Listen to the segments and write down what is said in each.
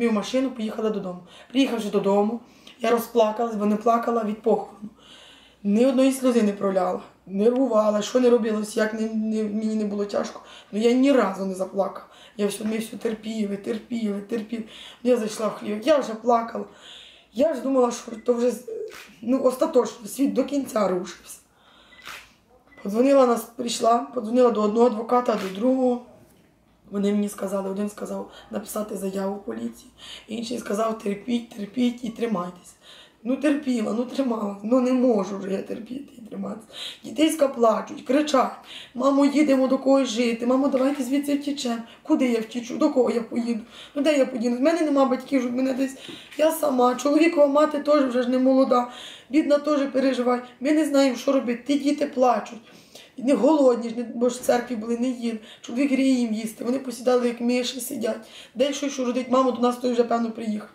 Ми в машину поїхали додому. Приїхавши додому, я розплакалась, бо не плакала від похорону. Ні одної сльози не проляла, нервувала, що не робилось, як не, не, мені не було тяжко. Ну я ні разу не заплакала. Я все, ми все терпіли, терпіли, терпіли. Я зайшла в хлів, я вже плакала. Я ж думала, що то вже ну, остаточно світ до кінця рушився. Подзвонила нас, прийшла, подзвонила до одного адвоката, до другого. Вони мені сказали, один сказав написати заяву в поліції, інший сказав терпіть, терпіть і тримайтеся. Ну терпіла, ну тримала, ну не можу вже я терпіти і триматися. Дітейська плачуть, кричать, мамо, їдемо до когось жити, мамо, давайте звідси втічемо. Куди я втічу? До кого я поїду? Ну де я поїду? В мене нема батьків, щоб мене десь. Я сама, чоловікова мати теж вже ж не молода, бідна теж переживає. Ми не знаємо, що робити. Ті діти плачуть. Не голодні бо ж в церкві були, не їли. Чоловік гріє їм їсти. Вони посідали, як миші сидять. Де щось що родить, мама до нас той вже певно приїхав.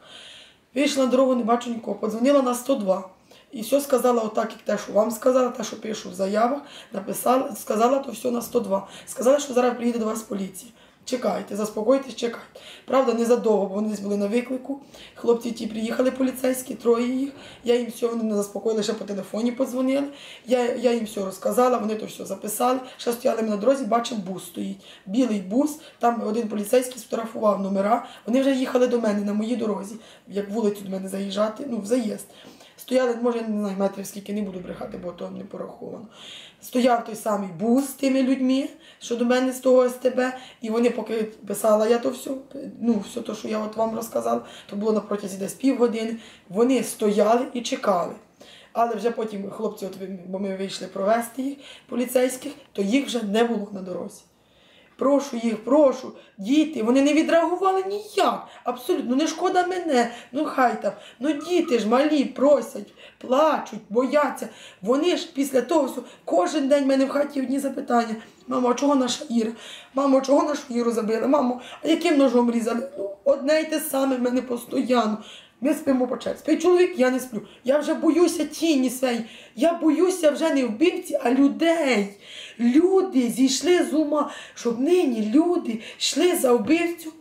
Вийшла на дорогу, не бачу нікого. Подзвонила на 102. І все сказала отак, як те, що вам сказала, те, що пишу в заявах, написала, сказала то все на 102. Сказала, що зараз приїде до вас поліція. Чекайте, заспокойтесь, чекайте. Правда, не задовго, бо вони були на виклику. Хлопці ті приїхали поліцейські, троє їх. Я їм все, вони не заспокоїли, ще по телефоні подзвонили. Я, я їм все розказала, вони то все записали. Ще стояли ми на дорозі, бачимо, бус стоїть. Білий бус, там один поліцейський сфотографував номера. Вони вже їхали до мене на моїй дорозі, як вулицю до мене заїжджати, ну, в заїзд. Стояли, може, не знаю, метрів скільки не буду брехати, бо то не пораховано. Стояв той самий бус з тими людьми, що до мене з того СТБ, і вони поки писала я то все, ну, все те, що я от вам розказала, то було на протязі десь півгодини. Вони стояли і чекали. Але вже потім хлопці, от, бо ми вийшли провести їх, поліцейських, то їх вже не було на дорозі. Прошу їх, прошу, діти, вони не відреагували ніяк. Абсолютно, не шкода мене. Ну хай там. Ну діти ж малі просять, плачуть, бояться. Вони ж після того всього, кожен день в мене в хаті одні запитання. Мамо, а чого наша Іра? Мамо, чого нашу Іру забили? Мамо, а яким ножом різали? Ну, одне й те саме в мене постійно. Ми спимо по черзі. Спить чоловік, я не сплю. Я вже боюся тіні своєї. Я боюся вже не вбивці, а людей. Люди зійшли з ума, щоб нині люди йшли за вбивцю.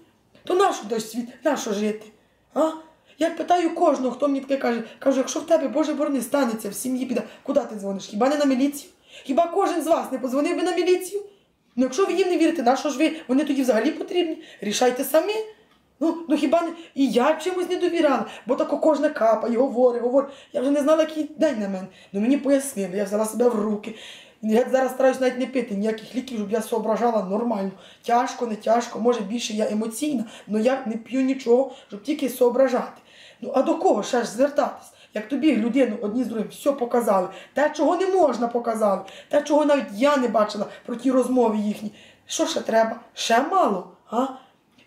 То нащо дощ світ, нащо жити? А? Я питаю кожного, хто мені таке каже, кажу, якщо в тебе, Боже борони, станеться в сім'ї біда, куди ти дзвониш? Хіба не на міліцію? Хіба кожен з вас не подзвонив би на міліцію? Ну якщо ви їм не вірите, на що ж ви? Вони тоді взагалі потрібні? Рішайте самі. Ну, хіба не і я чимось не довіряла, бо тако кожна капає, говорить, говорить. Я вже не знала, який день на мене. Ну мені пояснили, я взяла себе в руки. Я зараз стараюсь навіть не пити ніяких ліків, щоб я соображала нормально. Тяжко, не тяжко, може більше я емоційна, але я не п'ю нічого, щоб тільки соображати. Ну а до кого ще ж звертатись? Як тобі людину одні з другим все показали, те, чого не можна показали, те, чого навіть я не бачила про ті розмови їхні. Що ще треба? Ще мало, а?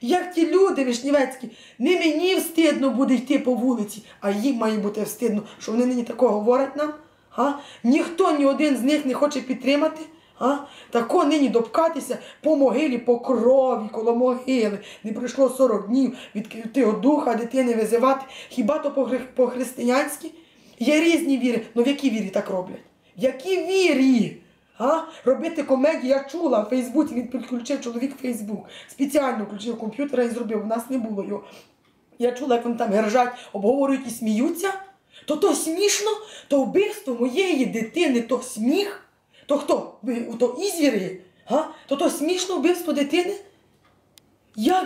Як ті люди вишнівецькі, не мені встидно буде йти по вулиці, а їм має бути встидно, що вони нині такого говорять нам. А? Ніхто ні один з них не хоче підтримати. А? Тако нині допкатися по могилі, по крові, коло могили. Не пройшло 40 днів від того духа дитини визивати. Хіба то по- по-християнськи? Є різні віри. Ну в якій вірі так роблять? В якій вірі? А? Робити комедію, я чула в Фейсбуці, він підключив чоловік Фейсбук. Спеціально включив комп'ютер і зробив, у нас не було його. Я чула, як вони там ржать, обговорюють і сміються. То то смішно, то вбивство моєї дитини, то сміх. То хто? То ізвіри? А? То то смішно вбивство дитини? Як